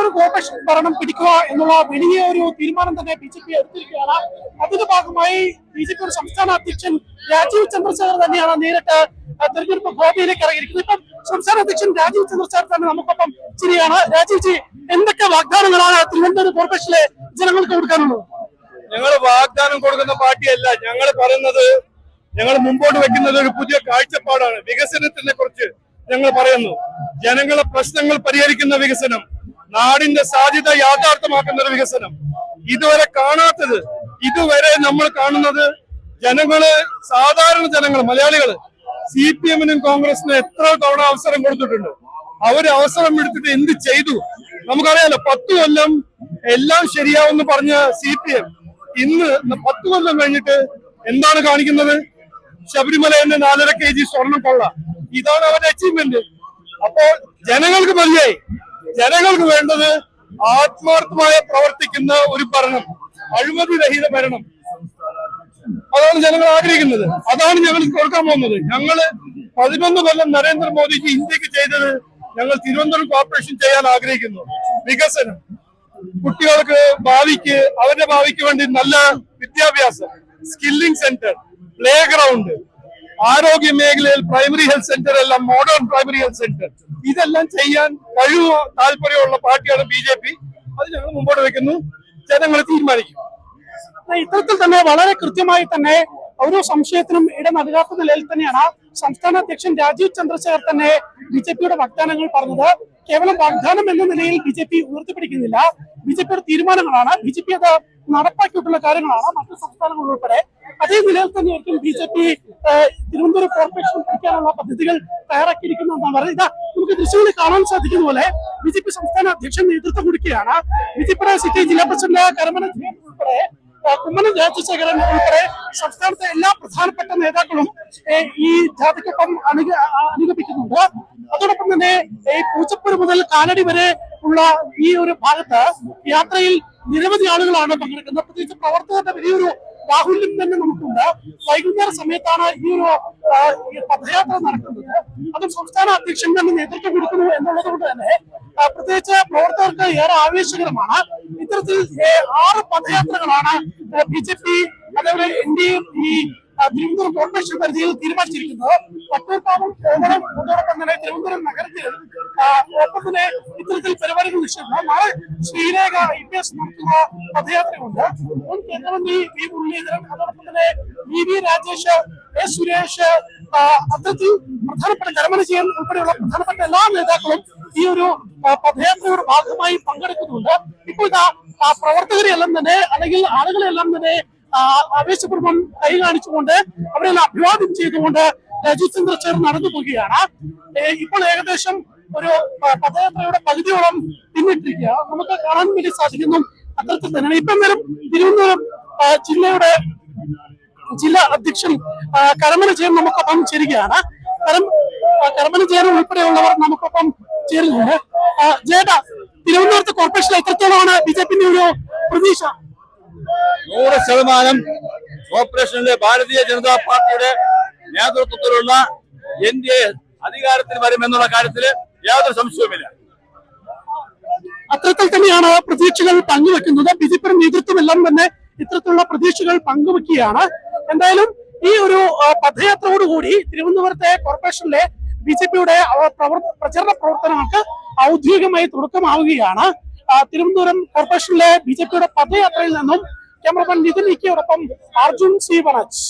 Thiruvananthapuram corporation ഭരണം പിടിക്കുക എന്നുള്ള വലിയ ഒരു തീരുമാനം തന്നെ ബി ജെ പി എടുത്തിരിക്കുകയാണ്. അതിന്റെ ഭാഗമായി ബി ജെ പി സംസ്ഥാന അധ്യക്ഷൻ രാജീവ് ചന്ദ്രശേഖർ തന്നെയാണ് നേരിട്ട് തെരഞ്ഞെടുപ്പ് ഗോവയിലേക്ക് ഇറങ്ങിയിരിക്കുന്നത്. ഇപ്പം സംസ്ഥാന അധ്യക്ഷൻ രാജീവ് ചന്ദ്രശേഖർ തന്നെ നമുക്കൊപ്പം ശരിയാണ് രാജീവ് ജി എന്തൊക്കെ വാഗ്ദാനങ്ങളാണ് തിരുവനന്തപുരം കോർപ്പറേഷനിലെ ജനങ്ങൾക്ക് കൊടുക്കാനുള്ളത്? ഞങ്ങൾ വാഗ്ദാനം കൊടുക്കുന്ന പാർട്ടിയല്ല. ഞങ്ങൾ പറയുന്നത് ഞങ്ങൾ മുമ്പോട്ട് വെക്കുന്നത് ഒരു പുതിയ കാഴ്ചപ്പാടാണ്. വികസനത്തിനെ കുറിച്ച് ഞങ്ങൾ പറയുന്നു. ജനങ്ങളെ പ്രശ്നങ്ങൾ പരിഹരിക്കുന്ന വികസനം. നാടിന്റെ സാധ്യത യാഥാർത്ഥ്യമാക്കുന്ന ഒരു വികസനം. ഇതുവരെ കാണാത്തത് ഇതുവരെ നമ്മൾ കാണുന്നത് ജനങ്ങൾ സാധാരണ ജനങ്ങൾ മലയാളികൾ സി പി എമ്മിനും കോൺഗ്രസിനും എത്ര തവണ അവസരം കൊടുത്തിട്ടുണ്ട്. അവർ അവസരം എടുത്തിട്ട് എന്ത് ചെയ്തു? നമുക്കറിയാലോ പത്ത് കൊല്ലം എല്ലാം ശരിയാവുമെന്ന് പറഞ്ഞ സി പി എം. ഇന്ന് പത്ത് കൊല്ലം കഴിഞ്ഞിട്ട് എന്താണ് കാണിക്കുന്നത്? ശബരിമലയുടെ നാലര കെ ജി സ്വർണം കൊള്ള. ഇതാണ് അവരുടെ അച്ചീവ്മെന്റ് അപ്പോൾ ജനങ്ങൾക്ക് മതിയായി. ജനങ്ങൾക്ക് വേണ്ടത് ആത്മാർത്ഥമായി പ്രവർത്തിക്കുന്ന ഒരു ഭരണം അഴിമതി രഹിത ഭരണം. അതാണ് ജനങ്ങൾ ആഗ്രഹിക്കുന്നത്. അതാണ് ഞങ്ങൾ കൊടുക്കാൻ പോകുന്നത്. ഞങ്ങൾ പതിനൊന്ന് കൊല്ലം നരേന്ദ്രമോദിക്ക് ഇന്ത്യയ്ക്ക് ചെയ്തത് ഞങ്ങൾ തിരുവനന്തപുരം കോർപ്പറേഷൻ ചെയ്യാൻ ആഗ്രഹിക്കുന്നു. വികസനം. കുട്ടികൾക്ക് ഭാവിക്ക് അവരുടെ ഭാവിക്ക് വേണ്ടി നല്ല വിദ്യാഭ്യാസം. Skilling centre. Play ground. ആരോഗ്യ മേഖലയിൽ പ്രൈമറി ഹെൽത്ത് സെന്റർ എല്ലാം മോഡേൺ പ്രൈമറി ഹെൽത്ത് സെന്റർ ഇതെല്ലാം ചെയ്യാൻ കഴിവ് താല്പര്യമുള്ള പാർട്ടിയാണ് ബി ജെ പി അത് ഞങ്ങൾ മുമ്പോട്ട് വെക്കുന്നു. ജനങ്ങൾ തീരുമാനിക്കും. ഇത്തരത്തിൽ തന്നെ വളരെ കൃത്യമായി തന്നെ ഓരോ സംശയത്തിനും ഇട നൽകാത്ത നിലയിൽ തന്നെയാണ് സംസ്ഥാന അധ്യക്ഷൻ രാജീവ് ചന്ദ്രശേഖർ തന്നെ ബി ജെ പിയുടെ വാഗ്ദാനങ്ങൾ പറഞ്ഞത്. കേവലം വാഗ്ദാനം എന്ന നിലയിൽ ബി ജെ പി ഉയർത്തിപ്പിടിക്കുന്നില്ല. ബി ജെ പിയുടെ തീരുമാനങ്ങളാണ്. ബി ജെ പി അത് നടപ്പാക്കിയിട്ടുള്ള കാര്യങ്ങളാണ്. മറ്റു സംസ്ഥാനങ്ങൾ ഉൾപ്പെടെ അതേ നിലയിൽ തന്നെയായിരിക്കും B J P Thiruvananthapuram corporation പിടിക്കാനുള്ള പദ്ധതികൾ തയ്യാറാക്കിയിരിക്കുന്നതെന്നാണ് പറയുന്നത്. ഇതാ നമുക്ക് ദൃശ്യങ്ങളിൽ കാണാൻ സാധിക്കുന്ന പോലെ ബി ജെ പി സംസ്ഥാന അധ്യക്ഷൻ നേതൃത്വം കൊടുക്കുകയാണ്. ബി സിറ്റി ജില്ലാ പ്രസിഡന്റ് കരമന ഉൾപ്പെടെ കുമ്മനം രാജശേഖരൻ ഉൾപ്പെടെ സംസ്ഥാനത്തെ എല്ലാ പ്രധാനപ്പെട്ട നേതാക്കളും ഈ ജാഥയ്ക്കൊപ്പം അനുഗ അനുഗമിക്കുന്നുണ്ട്. അതോടൊപ്പം തന്നെ ഈ പൂച്ചപ്പുര മുതൽ കാലടി വരെ ഉള്ള ഈ ഒരു ഭാഗത്ത് യാത്രയിൽ നിരവധി ആളുകളാണ് പങ്കെടുക്കുന്നത്. പ്രത്യേകിച്ച് പ്രവർത്തകരുടെ വലിയൊരു ബാഹുല്യം തന്നെ നമുക്കുണ്ട്. വൈകുന്നേര സമയത്താണ് ഈ ഒരു പദയാത്ര നടക്കുന്നത്. അതും സംസ്ഥാന അധ്യക്ഷൻ തന്നെ നേതൃത്വം കൊടുക്കുന്നു എന്നുള്ളത് കൊണ്ട് തന്നെ പ്രത്യേകിച്ച് പ്രവർത്തകർക്ക് ഏറെ ആവേശകരമാണ്. ഇത്തരത്തിൽ ആറ് പദയാത്രകളാണ് ബി ജെ പി അതേപോലെ എൻ ഡി എ ഈ തിരുവനന്തപുരം കോർപ്പറേഷൻ പരിധിയിൽ തീരുമാനിച്ചിരിക്കുന്നത് വട്ടൂർക്കാവും കോമളം അതോടൊപ്പം തന്നെ തിരുവനന്തപുരം നഗരത്തിൽ ഒപ്പം ഇത്തരത്തിൽ പരിപാടികൾ നിശ്ചയിക്കുന്നു. നാളെ ശ്രീരേഖ ഐ പി എസ് നടത്തുന്ന പദയാത്രയുണ്ട്. മുൻ കേന്ദ്രമന്ത്രി വി മുരളീധരൻ അതോടൊപ്പം തന്നെ വി രാജേഷ് എസ് സുരേഷ് അത്തരത്തിൽ പ്രധാനപ്പെട്ട കരമന ചെയ്യാൻ ഉൾപ്പെടെയുള്ള പ്രധാനപ്പെട്ട എല്ലാ നേതാക്കളും ഈ ഒരു പദയാത്രയുടെ ഭാഗമായി പങ്കെടുക്കുന്നുണ്ട്. ഇപ്പോൾ ഇതാ പ്രവർത്തകരെല്ലാം തന്നെ അല്ലെങ്കിൽ ആളുകളെല്ലാം തന്നെ ആവേശപൂർവം കൈ കാണിച്ചുകൊണ്ട് അവരെ അഭിവാദ്യം ചെയ്തുകൊണ്ട് രാജീവ് ചന്ദ്രശേഖർ നടന്നു പോവുകയാണ്. ഇപ്പോൾ ഏകദേശം ഒരു പദയാത്രയുടെ പകുതിയോളം പിന്നിട്ടിരിക്കുക നമുക്ക് കാണാൻ വേണ്ടി സാധിക്കുന്നു അത്തരത്തിൽ തന്നെയാണ്. ഇപ്പം നേരം തിരുവനന്തപുരം ജില്ലയുടെ ജില്ലാ അധ്യക്ഷൻ കരമന ജയൻ നമുക്കൊപ്പം ചേരുകയാണ്. കരം കരമന ജയൻ ഉൾപ്പെടെയുള്ളവർ നമുക്കൊപ്പം ചേരുന്നുണ്ട്. ജേട്ടാ തിരുവനന്തപുരത്ത് കോർപ്പറേഷൻ എത്രത്തോളമാണ് ബി ജെ പിന്റെ ഒരു പ്രതീക്ഷ? നൂറ് ശതമാനം കോർപ്പറേഷനിലെ ഭാരതീയ ജനതാ പാർട്ടിയുടെ നേതൃത്വത്തിലുള്ള എൻ ഡി എ അധികാരത്തിൽ വരുമെന്നുള്ള കാര്യത്തിൽ യാതൊരു സംശയവുമില്ല. അത്തരത്തിൽ തന്നെയാണ് പ്രതീക്ഷകൾ പങ്കുവെക്കുന്നത്. ബി ജെ പിയുടെ തന്നെ ഇത്തരത്തിലുള്ള പ്രതീക്ഷകൾ പങ്കുവെക്കുകയാണ്. എന്തായാലും ഈ ഒരു പദയാത്രയോടുകൂടി തിരുവനന്തപുരത്തെ കോർപ്പറേഷനിലെ ബി ജെ പിയുടെ പ്രചരണ പ്രവർത്തനങ്ങൾക്ക് ഔദ്യോഗികമായി തുടക്കമാവുകയാണ്. തിരുവനന്തപുരം കോർപ്പറേഷനിലെ ബി ജെ പിയുടെ പദയാത്രയിൽ നിന്നും ക്യാമറമാൻ നിതിൻ ഇക്കയോടൊപ്പം അർജുൻ സി വനജ്.